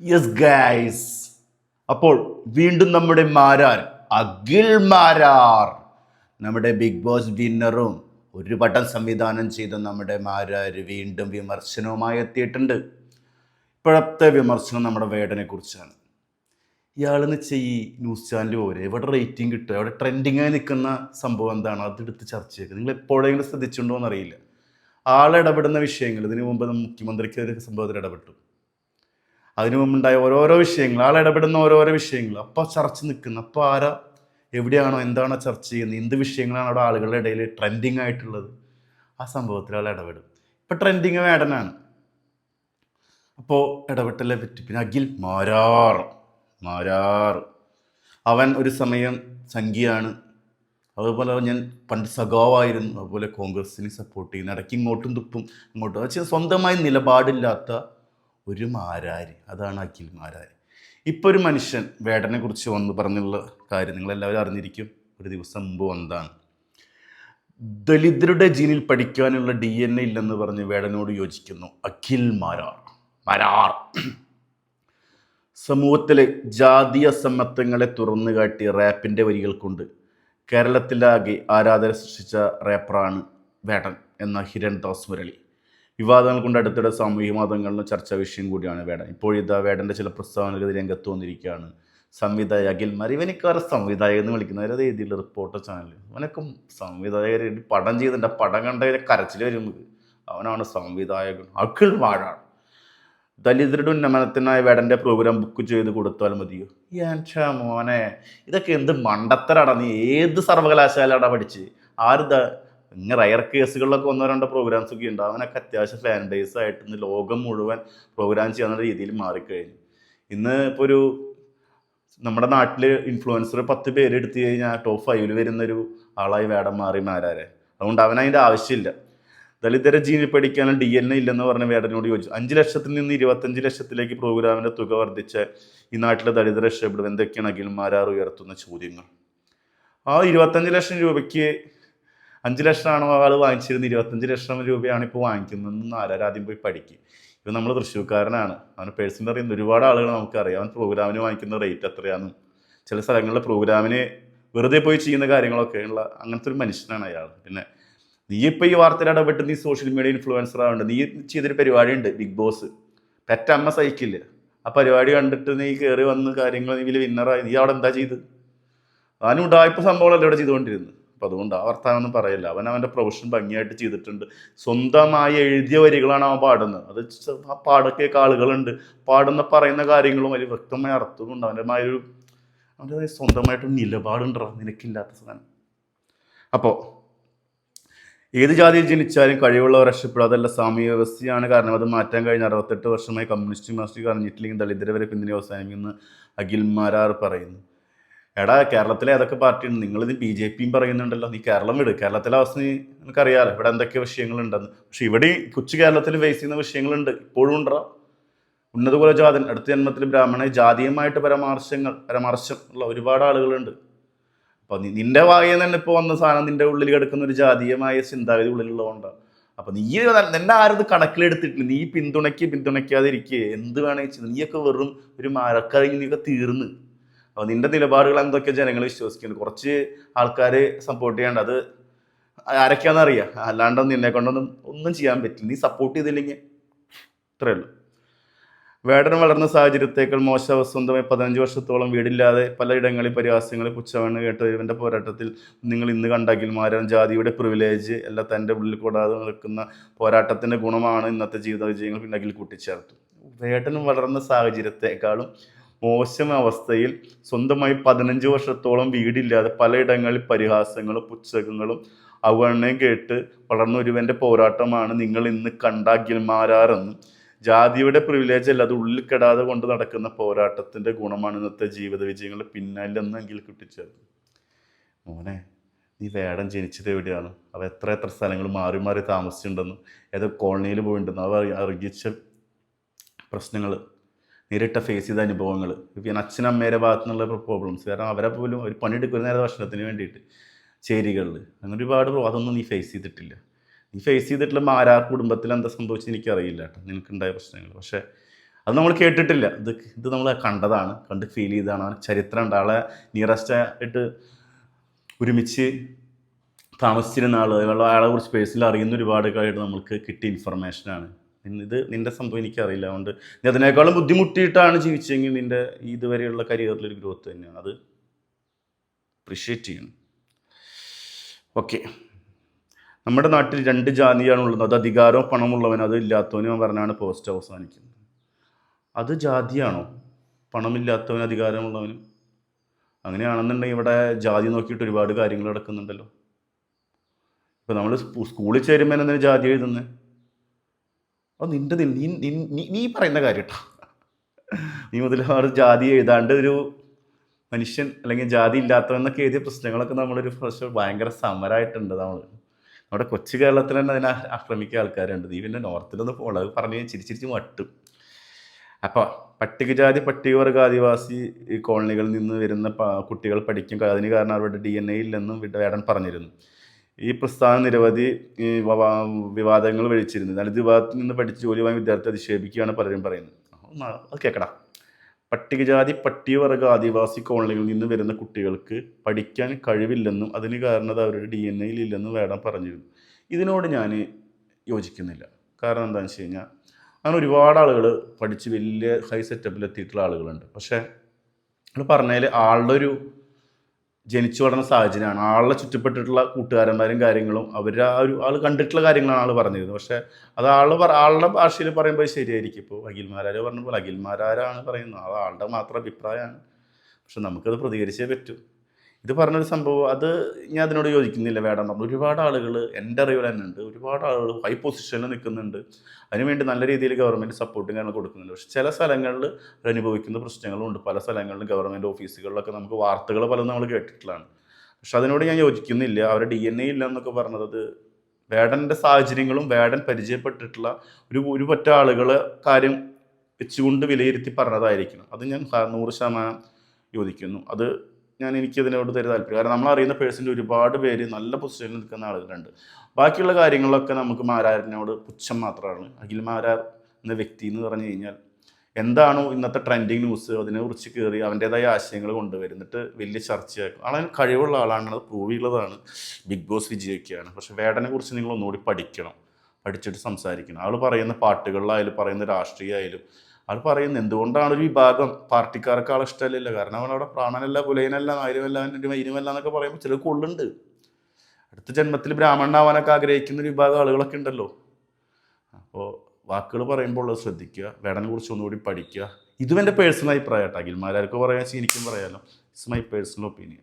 Yes guys അപ്പോൾ വീണ്ടും നമ്മുടെ മാരാർ അഖിൽ മാരാർ. നമ്മുടെ ബിഗ് ബോസ് വിന്നറും ഒരു വട്ടം സംവിധാനം ചെയ്ത നമ്മുടെ മാരാർ വീണ്ടും വിമർശനവുമായി എത്തിയിട്ടുണ്ട്. ഇപ്പോഴത്തെ വിമർശനം നമ്മുടെ വേടനെ കുറിച്ചാണ് ഇയാളെന്ന് വെച്ചാൽ ഈ ന്യൂസ് ചാനൽ പോലെ എവിടെ റേറ്റിംഗ് കിട്ടുക എവിടെ ട്രെൻഡിങ്ങായി നിൽക്കുന്ന സംഭവം എന്താണ്? അതെടുത്ത് ചർച്ച ചെയ്യുക. നിങ്ങൾ എപ്പോഴെങ്കിലും ശ്രദ്ധിച്ചിട്ടുണ്ടോ എന്നറിയില്ല. ആൾ ഇടപെടുന്ന വിഷയങ്ങൾ ഇതിനു മുമ്പ് മുഖ്യമന്ത്രിക്ക് ഒരു സംഭവത്തിൽ ഇടപെട്ടു. അതിനു മുമ്പുണ്ടായ ഓരോരോ വിഷയങ്ങൾ ആൾ ഇടപെടുന്ന ഓരോരോ വിഷയങ്ങൾ. അപ്പോൾ ചർച്ച നിൽക്കുന്നു. അപ്പോൾ ആരാ? എവിടെയാണോ എന്താണോ ചർച്ച ചെയ്യുന്നത്? എന്ത് വിഷയങ്ങളാണ് അവിടെ ആളുകളുടെ ഇടയിൽ ട്രെൻഡിങ് ആയിട്ടുള്ളത്? ആ സംഭവത്തിൽ ആൾ ഇടപെടും. ഇപ്പം ട്രെൻഡിങ് വേടനാണ് അപ്പോൾ ഇടപെട്ടല്ലേ പറ്റി പിന്നെ അഖിൽ മാരാർ മാരാർ. അവൻ ഒരു സമയം സംഖ്യയാണ് അതുപോലെ ഞാൻ പണ്ട് സഖാവായിരുന്നു. അതുപോലെ കോൺഗ്രസിനെ സപ്പോർട്ട് ചെയ്യുന്നു. ഇടയ്ക്ക് ഇങ്ങോട്ടും തുപ്പും ഇങ്ങോട്ടും. സ്വന്തമായി നിലപാടില്ലാത്ത ഒരു മാരാരി. അതാണ് അഖിൽ മാരാരി. ഇപ്പോൾ ഒരു മനുഷ്യൻ വേടനെ കുറിച്ച് വന്ന് പറഞ്ഞുള്ള കാര്യം നിങ്ങളെല്ലാവരും അറിഞ്ഞിരിക്കും. ഒരു ദിവസം മുമ്പ് വന്നതാണ്. ദലിതരുടെ ജീനിൽ പഠിക്കാനുള്ള ഡി എൻ എ ഇല്ലെന്ന് പറഞ്ഞ് വേടനോട് യോജിക്കുന്നു അഖിൽ മാരാർ. മാരാർ. സമൂഹത്തിലെ ജാതി അസമത്വങ്ങളെ തുറന്നു കാട്ടി റാപ്പിന്റെ വരികൾ കൊണ്ട് കേരളത്തിലാകെ ആരാധന സൃഷ്ടിച്ച റാപ്പറാണ് വേടൻ എന്ന ഹിരൺ ദാസ് മുരളി. വിവാദങ്ങൾ കൊണ്ട് അടുത്തിടെ സാമൂഹ്യ മാധ്യമങ്ങളിലും ചർച്ചാ വിഷയം കൂടിയാണ് വേടൻ. ഇപ്പോഴിതാ വേടന്റെ ചില പ്രസ്താവനകൾ രംഗത്ത് വന്നിരിക്കുകയാണ്. സംവിധായക അഖിൽമാർ ഇവനിക്കാരെ സംവിധായകൻ എന്ന് വിളിക്കുന്നവർ അത് രീതിയിൽ റിപ്പോർട്ടർ ചാനൽ. അവനൊക്കെ സംവിധായകർ പടം ചെയ്തിട്ട് പടം കണ്ടവരെ കരച്ചിൽ വരുന്നത് അവനാണ് സംവിധായകൻ അഖിൽ വാഴാണ്. ദലിതരുടെ ഉന്നമനത്തിനായി വേടന്റെ പ്രോഗ്രാം ബുക്ക് ചെയ്ത് കൊടുത്താൽ മതിയോ? ഏച്ചാ മോനെ ഇതൊക്കെ എന്ത് മണ്ടത്തരാടാ നീ. ഏത് സർവകലാശാലയാടാ പഠിച്ച്? ആരുതാ ഇങ്ങനെ റയർ കേസുകളിലൊക്കെ ഒന്നോ രണ്ടോ പ്രോഗ്രാംസ് ഒക്കെ ഉണ്ട്. അവനൊക്കെ അത്യാവശ്യം ഫാൻഡേസ് ആയിട്ട് ഇന്ന് ലോകം മുഴുവൻ പ്രോഗ്രാം ചെയ്യാവുന്ന രീതിയിൽ മാറിക്കഴിഞ്ഞു. ഇന്ന് ഇപ്പോൾ ഒരു നമ്മുടെ നാട്ടിൽ ഇൻഫ്ലുവൻസർ പത്ത് പേര് എടുത്തു കഴിഞ്ഞാൽ ടോപ്പ് ഫൈവിൽ വരുന്നൊരു ആളായി വേടം മാറി മാരാരെ. അതുകൊണ്ട് അവൻ അതിന്റെ ആവശ്യമില്ല. ദലിതര ജീനിൽ പഠിക്കാനും ഡി എൻ എ ഇല്ലെന്ന് പറഞ്ഞ വേടനോട് ചോദിച്ചു. അഞ്ച് ലക്ഷത്തിൽ നിന്ന് ഇരുപത്തഞ്ച് ലക്ഷത്തിലേക്ക് പ്രോഗ്രാമിന്റെ തുക വർദ്ധിച്ച ഈ നാട്ടിലെ ദളിതർ രക്ഷപ്പെടും എന്തൊക്കെയാണ് അഖിൽമാരാർ ഉയർത്തുന്ന ചോദ്യങ്ങൾ? ആ ഇരുപത്തഞ്ച് ലക്ഷം രൂപയ്ക്ക് അഞ്ച് ലക്ഷമാണോ ആൾ വാങ്ങിച്ചിരുന്നത്? ഇരുപത്തഞ്ച് ലക്ഷം രൂപയാണ് ഇപ്പോൾ വാങ്ങിക്കുന്നതെന്ന് ആദ്യം പോയി പഠിക്കും. ഇപ്പം നമ്മൾ തൃശ്ശൂർക്കാരനാണ്. അവന് പേഴ്സണൽ അറിയുന്ന ഒരുപാട് ആളുകൾ നമുക്കറിയാം. അവൻ പ്രോഗ്രാമിന് വാങ്ങിക്കുന്ന റേറ്റ് എത്രയാണെന്നും ചില സ്ഥലങ്ങളിലെ പ്രോഗ്രാമിന് വെറുതെ പോയി ചെയ്യുന്ന കാര്യങ്ങളൊക്കെ ഉള്ള അങ്ങനത്തെ ഒരു മനുഷ്യനാണ് അയാൾ പിന്നെ നീ ഇപ്പോൾ ഈ വാർത്തയിൽ ഇടപെട്ട് നീ സോഷ്യൽ മീഡിയ ഇൻഫ്ലുവൻസർ ആവുന്നുണ്ട് നീ ചെയ്തൊരു പരിപാടിയുണ്ട് ബിഗ് ബോസ് പെറ്റമ്മ സഹിക്കില്ല. ആ പരിപാടി കണ്ടിട്ട് നീ കയറി വന്ന് കാര്യങ്ങൾ നീ വലിയ വിന്നറായി നീ അവിടെ എന്താ ചെയ്ത്? അതിനുണ്ടായപ്പോൾ സംഭവങ്ങളല്ലേ ഇവിടെ ചെയ്തുകൊണ്ടിരുന്നത്. അപ്പം അതുകൊണ്ട് ആ വർത്താനൊന്നും പറയില്ല. അവൻ അവന്റെ പ്രൊഫഷൻ ഭംഗിയായിട്ട് ചെയ്തിട്ടുണ്ട്. സ്വന്തമായി എഴുതിയ വരികളാണ് അവൻ പാടുന്നത്. അത് ആ പാടൊക്കെ ആളുകളുണ്ട്. പാടുന്ന പറയുന്ന കാര്യങ്ങളും അതിൽ വ്യക്തമായ അർത്ഥമുണ്ട് അവന്റെ ഒരു അവന്റെ സ്വന്തമായിട്ട് നിലപാടുണ്ടോ നിനക്കില്ലാത്ത സാധനം. അപ്പോൾ ഏത് ജാതിയിൽ ജനിച്ചാലും കഴിവുള്ളവർ രക്ഷപ്പെടും അതല്ല സാമൂഹ്യ വ്യവസ്ഥയാണ് കാരണം അത് മാറ്റാൻ കഴിഞ്ഞ അറുപത്തെട്ട് വർഷമായി കമ്മ്യൂണിസ്റ്റ് മാസ്റ്റർ അറിഞ്ഞിട്ടില്ലെങ്കിൽ ദളിതരെ വരെ പിന്തുണ അവസാനിക്കുമെന്ന് അഖിൽ മാരാർ പറയുന്നു. എടാ കേരളത്തിലെ ഏതൊക്കെ പാർട്ടിയുണ്ട് നിങ്ങളിത് ബി ജെ പിയും പറയുന്നുണ്ടല്ലോ. നീ കേരളം വിട്. കേരളത്തിലെ അവസ്ഥ നീ നിനക്കറിയാലോ. ഇവിടെ എന്തൊക്കെ വിഷയങ്ങളുണ്ടെന്ന്. പക്ഷെ ഇവിടെ കൊച്ചു കേരളത്തിൽ ഫേസ് ചെയ്യുന്ന വിഷയങ്ങളുണ്ട്. ഇപ്പോഴും ഉണ്ടോ? ഉന്നത കുലജാതൻ അടുത്ത ജന്മത്തിൽ ബ്രാഹ്മണ ജാതീയമായിട്ട് പരാമർശങ്ങൾ പരാമർശം ഉള്ള ഒരുപാട് ആളുകളുണ്ട്. അപ്പോൾ നീ നിന്റെ വായിൽ തന്നെ ഇപ്പോൾ വന്ന സാധനം നിന്റെ ഉള്ളിൽ കിടക്കുന്ന ഒരു ജാതീയമായ ചിന്താഗതി ഉള്ളിലുള്ളതുകൊണ്ടാണ് അപ്പോൾ നീ നിന്നെ ആരത് കണക്കിലെടുത്തിട്ടില്ല. നീ പിന്തുണയ്ക്ക് പിന്തുണയ്ക്കാതിരിക്കുക എന്ത് വേണമെങ്കിൽ നീയൊക്കെ വെറും ഒരു മരക്കറിഞ്ഞ് തീർന്ന്. അപ്പോൾ നിന്റെ നിലപാടുകൾ എന്തൊക്കെ ജനങ്ങൾ വിശ്വസിക്കുന്നു? കുറച്ച് ആൾക്കാർ സപ്പോർട്ട് ചെയ്യേണ്ട അത് ആരൊക്കെയാണെന്ന് അറിയാം. അല്ലാണ്ട് നിന്നെ കൊണ്ടൊന്നും ഒന്നും ചെയ്യാൻ പറ്റില്ല. നീ സപ്പോർട്ട് ചെയ്തില്ലെങ്കിൽ ഇത്രയേ ഉള്ളൂ. വേടൻ വളർന്ന സാഹചര്യത്തേക്കാൾ മോശം അവസ്ഥ സ്വന്തമായി പതിനഞ്ച് വർഷത്തോളം വീടില്ലാതെ പലയിടങ്ങളിൽ പരിഹാസങ്ങൾ പുച്ഛമാണ് കേട്ട ഇവന്റെ പോരാട്ടത്തിൽ നിങ്ങൾ ഇന്ന് കണ്ടാക്കിൽ മാരാൻ ജാതിയുടെ പ്രിവിലേജ് എല്ലാം തന്റെ ഉള്ളിൽ കൂടാതെ നിൽക്കുന്ന പോരാട്ടത്തിന്റെ ഗുണമാണ് ഇന്നത്തെ ജീവിത വിജയങ്ങൾ പിന്നകിൽ കൂട്ടിച്ചേർത്തു. വേടൻ വളർന്ന സാഹചര്യത്തെക്കാളും മോശം അവസ്ഥയിൽ സ്വന്തമായി പതിനഞ്ച് വർഷത്തോളം വീടില്ലാതെ പലയിടങ്ങളിൽ പരിഹാസങ്ങളും പുച്ഛകങ്ങളും അവഗണനയും കേട്ട് വളർന്നൊരുവന്റെ പോരാട്ടമാണ് നിങ്ങൾ ഇന്ന് കണ്ടാകിൽമാരാറെന്നും ജാതിയുടെ പ്രിവിലേജ് അല്ല അത് ഉള്ളിൽ കെടാതെ കൊണ്ട് നടക്കുന്ന പോരാട്ടത്തിന്റെ ഗുണമാണ് ഇന്നത്തെ ജീവിത വിജയങ്ങളുടെ പിന്നാലെന്നെങ്കിൽ കിട്ടിച്ചേർന്നു മോനെ നീ വേടം ജനിച്ചത് എവിടെയാണ്? അവ എത്ര എത്ര സ്ഥലങ്ങൾ മാറി മാറി താമസിച്ചിട്ടുണ്ടെന്നും ഏതോ കോളനിയിൽ പോയിട്ടുണ്ടെന്നും അവ അറിയിച്ച പ്രശ്നങ്ങൾ നേരിട്ട ഫേസ് ചെയ്ത അനുഭവങ്ങൾ പിന്നെ അച്ഛനമ്മേരെ ഭാഗത്തു നിന്നുള്ള പ്രോബ്ലംസ് കാരണം അവരെ പോലും ഒരു പണിയെടുക്കുന്ന നേരം ഭക്ഷണത്തിന് വേണ്ടിയിട്ട് ചേരികളിൽ അങ്ങനെ ഒരുപാട് അതൊന്നും നീ ഫേസ് ചെയ്തിട്ടില്ല. നീ ഫേസ് ചെയ്തിട്ടുള്ള മാരാ കുടുംബത്തിൽ എന്താ സംഭവിച്ചത് എനിക്കറിയില്ല കേട്ടോ. നിനക്കുണ്ടായ പ്രശ്നങ്ങൾ പക്ഷേ അത് നമ്മൾ കേട്ടിട്ടില്ല. ഇത് ഇത് നമ്മൾ കണ്ടതാണ്. കണ്ട് ഫീൽ ചെയ്തതാണ്. ആ ചരിത്രം ഉണ്ട്. ആളെ നിയറസ്റ്റ് ആയിട്ട് ഒരുമിച്ച് താമസിച്ചിരുന്ന ആൾ അയാളെ കുറിച്ച് പേഴ്സണൽ അറിയുന്ന ഒരുപാട് കാര്യമായിട്ട് നമുക്ക് കിട്ടിയ ഇൻഫർമേഷനാണ് ഇത് നിന്റെ സംഭവം എനിക്കറിയില്ല. അതുകൊണ്ട് നീ അതിനേക്കാളും ബുദ്ധിമുട്ടിയിട്ടാണ് ജീവിച്ചതെങ്കിൽ നിന്റെ ഇതുവരെയുള്ള കരിയറിലൊരു ഗ്രോത്ത് തന്നെയാണ്. അത് അപ്രിഷ്യേറ്റ് ചെയ്യണം. ഓക്കെ നമ്മുടെ നാട്ടിൽ രണ്ട് ജാതിയാണുള്ളത് അത് അധികാരവും പണമുള്ളവൻ അത് ഇല്ലാത്തവനും പറഞ്ഞാണ് പോസ്റ്റ് അവസാനിക്കുന്നത്. അത് ജാതിയാണോ? പണമില്ലാത്തവൻ അധികാരമുള്ളവനും? അങ്ങനെയാണെന്നുണ്ടെങ്കിൽ ഇവിടെ ജാതി നോക്കിയിട്ട് ഒരുപാട് കാര്യങ്ങൾ നടക്കുന്നുണ്ടല്ലോ. ഇപ്പം നമ്മൾ സ്കൂളിൽ ചേരുമ്പോൾ എന്തിനാണ് ജാതി എഴുതുന്നത് അത് നിന്റെ നി- നീ നീ- പറയുന്ന കാര്യം കേട്ടോ നീ മുതലാറ് ജാതി എഴുതാണ്ട് ഒരു മനുഷ്യൻ അല്ലെങ്കിൽ ജാതി ഇല്ലാത്തവെന്നൊക്കെ എഴുതിയ പ്രശ്നങ്ങളൊക്കെ നമ്മളൊരു പ്രശ്നം ഭയങ്കര സമരമായിട്ടുണ്ട് നമ്മൾ നമ്മുടെ കൊച്ചു കേരളത്തിൽ തന്നെ അതിനെ ആക്രമിക്കുക ആൾക്കാരുണ്ട്. നീ പിന്നെ നോർത്തിലൊന്നും പോകണം അത് പറഞ്ഞ് ചിരിച്ചിരിച്ച് മട്ടും. അപ്പോൾ പട്ടികജാതി പട്ടികവർഗ ആദിവാസി കോളനികളിൽ നിന്ന് വരുന്ന കുട്ടികൾ പഠിക്കും. അതിന് കാരണം അവരുടെ ഡി എൻ എയില്ലെന്നും വേടൻ പറഞ്ഞിരുന്നു. ഈ പ്രസ്ഥാനം നിരവധി വിവാദങ്ങൾ വിളിച്ചിരുന്നു. വഴിച്ചിരുന്നു ദളിത് വിഭാഗത്തിൽ നിന്ന് പഠിച്ച് ജോലി വാങ്ങിയ വിദ്യാർത്ഥി അധിക്ഷേപിക്കുകയാണ് പലരും പറയുന്നത്. അത് കേൾക്കടാ പട്ടികജാതി പട്ടികവർഗ ആദിവാസി കോളനികളിൽ നിന്ന് വരുന്ന കുട്ടികൾക്ക് പഠിക്കാൻ കഴിവില്ലെന്നും അതിന് കാരണം അത് അവരുടെ ഡി എൻ എയിൽ ഇല്ലെന്നും വേണം പറഞ്ഞിരുന്നു. ഇതിനോട് ഞാൻ യോജിക്കുന്നില്ല. കാരണം എന്താണെന്ന് വെച്ച് കഴിഞ്ഞാൽ അങ്ങനെ ഒരുപാട് ആളുകൾ പഠിച്ച് വലിയ ഹൈ സെറ്റപ്പിൽ എത്തിയിട്ടുള്ള ആളുകളുണ്ട്. പക്ഷേ നമ്മൾ പറഞ്ഞതിൽ ആളുടെ ഒരു ജനിച്ചു വളർന്ന സാഹചര്യമാണ്. ആളെ ചുറ്റപ്പെട്ടിട്ടുള്ള കൂട്ടുകാരന്മാരും കാര്യങ്ങളും അവർ ആ ഒരു ആൾ കണ്ടിട്ടുള്ള കാര്യങ്ങളാണ് ആൾ പറഞ്ഞിരുന്നത്. പക്ഷേ അത് ആൾ ആളുടെ ഭാഷയിൽ പറയുമ്പോൾ ശരിയായിരിക്കും. ഇപ്പോൾ അഖിൽമാരാര് പറഞ്ഞ പോലെ അഖിൽമാരാരാണ് പറയുന്നത്. അത് ആളുടെ മാത്രം അഭിപ്രായമാണ്. പക്ഷെ നമുക്കത് പ്രതികരിച്ചേ പറ്റൂ. ഇത് പറഞ്ഞൊരു സംഭവം അത് ഞാൻ അതിനോട് യോജിക്കുന്നില്ല വേണം പറഞ്ഞു ഒരുപാട് ആളുകൾ എന്റെ അറിവിൽ തന്നെ ഉണ്ട് ഒരുപാട് ആളുകൾ ഹൈ പൊസിഷനിൽ നിൽക്കുന്നുണ്ട് അതിനുവേണ്ടി നല്ല രീതിയിൽ ഗവൺമെന്റ് സപ്പോർട്ടും കാര്യങ്ങൾ കൊടുക്കുന്നുണ്ട്. പക്ഷെ ചില സ്ഥലങ്ങളിൽ അനുഭവിക്കുന്ന പ്രശ്നങ്ങളും ഉണ്ട് പല സ്ഥലങ്ങളിലും ഗവൺമെന്റ് ഓഫീസുകളിലൊക്കെ നമുക്ക് വാർത്തകൾ പലതും നമ്മൾ കേട്ടിട്ടുള്ളതാണ്. പക്ഷെ അതിനോട് ഞാൻ യോജിക്കുന്നില്ല. അവരുടെ ഡി എൻ എ ഇല്ല എന്നൊക്കെ പറഞ്ഞത് അത് വേടന്റെ സാഹചര്യങ്ങളും വേടൻ പരിചയപ്പെട്ടിട്ടുള്ള ഒരു ഒരു പറ്റ ആളുകൾ കാര്യം വെച്ചുകൊണ്ട് വിലയിരുത്തി പറഞ്ഞതായിരിക്കണം. അത് ഞാൻ നൂറ് ശതമാനം യോജിക്കുന്നു. അത് ഞാൻ എനിക്കതിനോട് തരും താല്പര്യം. കാരണം നമ്മൾ അറിയുന്ന പേഴ്സന്റെ ഒരുപാട് പേര് നല്ല പൊസിഷനിൽ നിൽക്കുന്ന ആളുകളുണ്ട്. ബാക്കിയുള്ള കാര്യങ്ങളൊക്കെ നമുക്ക് മാരാരിനോട് പുച്ഛം മാത്രമാണ്. അഖിൽ മാരാർ എന്ന വ്യക്തി എന്ന് പറഞ്ഞു കഴിഞ്ഞാൽ എന്താണോ ഇന്നത്തെ ട്രെൻഡിങ് ന്യൂസ് അതിനെക്കുറിച്ച് കയറി അവന്റേതായ ആശയങ്ങൾ കൊണ്ടുവരുന്നിട്ട് വലിയ ചർച്ചയാക്കും. ആളതിന് കഴിവുള്ള ആളാണ് അത് പ്രൂവ് ചെയ്യുന്നതാണ് ബിഗ് ബോസ് വിജയിക്കുകയാണ് പക്ഷേ വേടനെ കുറിച്ച് നിങ്ങൾ ഒന്നുകൂടി പഠിക്കണം. പഠിച്ചിട്ട് സംസാരിക്കണം. ആൾ പറയുന്ന പാട്ടുകളിലായാലും പറയുന്ന രാഷ്ട്രീയമായാലും ആൾ പറയുന്നത് എന്തുകൊണ്ടാണ് ഒരു വിഭാഗം പാർട്ടിക്കാർക്ക് ആളെ ഇഷ്ടമല്ല കാരണം അവനവിടെ പ്രാണനല്ല പുലയനല്ല നായരുമല്ല മൈനുമല്ല എന്നൊക്കെ പറയുമ്പോൾ ചിലർക്ക് കൊള്ളുണ്ട്. അടുത്ത ജന്മത്തിൽ ബ്രാഹ്മണനാവാനൊക്കെ ആഗ്രഹിക്കുന്ന ഒരു വിഭാഗം ആളുകളൊക്കെ ഉണ്ടല്ലോ. അപ്പോൾ വാക്കുകൾ പറയുമ്പോൾ ഉള്ളത് ശ്രദ്ധിക്കുക വേടനെ കുറിച്ച് ഒന്നുകൂടി പഠിക്കുക. ഇതും എന്റെ പേഴ്സണൽ അഭിപ്രായം കേട്ടോ അഖിൽമാരാർക്ക് പറയാൻ ശരിക്കും പറയാമല്ലോ ഇറ്റ്സ് മൈ പേഴ്സണൽ ഒപ്പീനിയൻ